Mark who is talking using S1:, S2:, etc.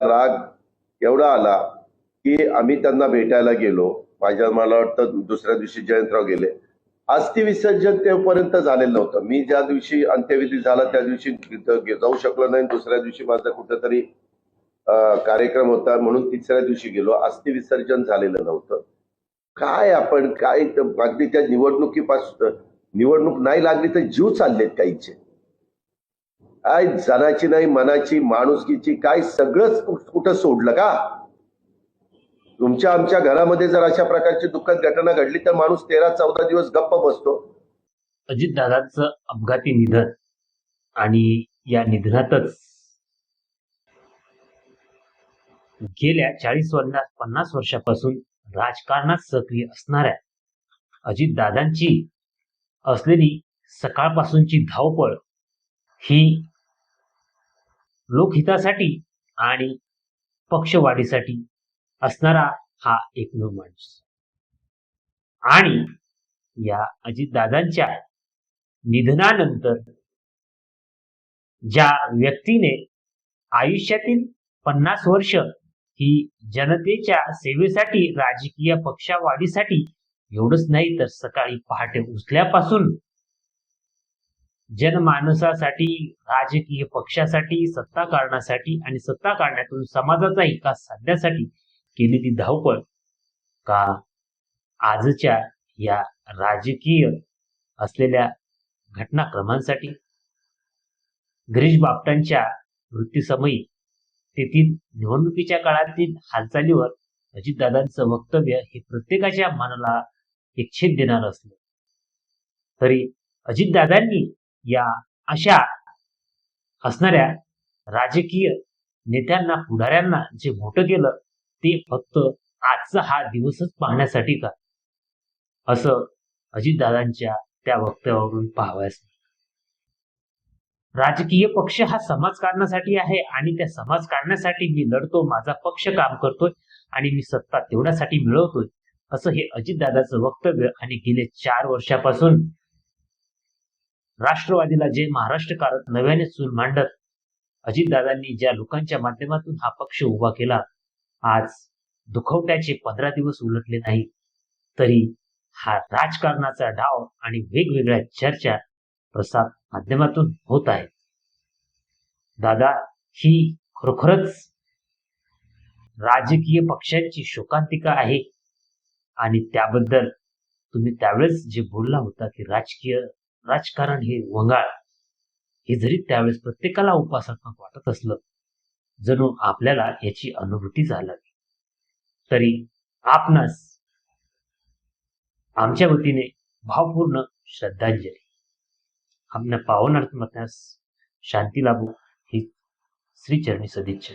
S1: राग एवढा आला की आम्ही त्यांना भेटायला गेलो. माझ्या मला वाटतं दुसऱ्या दिवशी जयंतराव गेले. अस्थि विसर्जन तेपर्यंत झालेलं नव्हतं. मी ज्या दिवशी अंत्यविधी झाला त्या दिवशी जाऊ शकलो नाही. दुसऱ्या दिवशी माझा कुठेतरी कार्यक्रम होता म्हणून तिसऱ्या दिवशी गेलो. अस्थि विसर्जन झालेलं नव्हतं. काय आपण काय अगदी त्या निवडणुकीपासून निवडणूक नाही लागली तर जीव चाललेत काहीचे. काय जनाची नाही मनाची माणुसकीची काय सगळंच कुठं सोडलं का? तुमच्या आमच्या घरामध्ये जर अशा प्रकारची दुःखद घटना घडली तर माणूस तेरा चौदा दिवस गप्प बसतो.
S2: अजितदादांचं अपघाती निधन आणि या निधनातच गेल्या चाळीस पन्नास पन्नास वर्षापासून राजकारणात सक्रिय असणाऱ्या अजितदादांची असलेली सकाळपासूनची धावपळ ही लोकहितासाठी आणि पक्षवाढीसाठी असणारा हा एकमेव माणूस. आणि या अजितदादांच्या निधनानंतर ज्या व्यक्तीने आयुष्यातील पन्नास वर्ष ही जनतेच्या सेवेसाठी राजकीय पक्षावाढीसाठी एवढंच नाही तर सकाळी पहाटे उठल्यापासून जनमानसासाठी राजकीय पक्षासाठी सत्ता कारणासाठी आणि सत्ता काढण्यातून समाजाचा विकास साधण्यासाठी केलेली धावपळ. का आजच्या या राजकीय असलेल्या घटनाक्रमांसाठी? गिरीश बापटांच्या मृत्यूसमयी तेथील निवडणुकीच्या काळातील हालचालीवर अजितदादांचं वक्तव्य हे प्रत्येकाच्या मनाला एक छेद देणार असलं. तरी अजितदादांनी या अशा असणाऱ्या राजकीय नेत्यांना पुढाऱ्यांना जे मोठं केलं ते फक्त आजचा हा दिवसच पाहण्यासाठी का? असं अजितदादांच्या त्या वक्तव्यावरून पाहावयास राजकीय पक्ष हा समाजकारणासाठी आहे आणि त्या समाज काढण्यासाठी मी लढतो माझा पक्ष काम करतोय आणि मी सत्ता तेवढ्यासाठी मिळवतोय असं हे अजितदादाचं वक्तव्य आणि गेले चार वर्षापासून राष्ट्रवादीला जे महाराष्ट्र कारक नव्याने चूल मांडत अजितदादांनी ज्या लोकांच्या माध्यमातून हा पक्ष उभा केला आज दुखवट्याचे पंधरा दिवस उलटले नाही तरी हा राजकारणाचा डाव आणि वेगवेगळ्या चर्चा प्रसार माध्यमातून होत आहेत दादा ही खरोखरच राजकीय पक्षांची शोकांतिका आहे. आणि त्याबद्दल तुम्ही त्यावेळेस जे बोलला होता की राजकीय राजकारण हे वंगाळ. हे जरी त्यावेळेस प्रत्येकाला उपासात्मक वाटत असलं जणू आपल्याला याची अनुभूती झाली. तरी आपणास आमच्या वतीने भावपूर्ण श्रद्धांजली. आपल्या पावनार्थमत्यास शांती लाभू. ही श्रीचरणी सदिच्छा.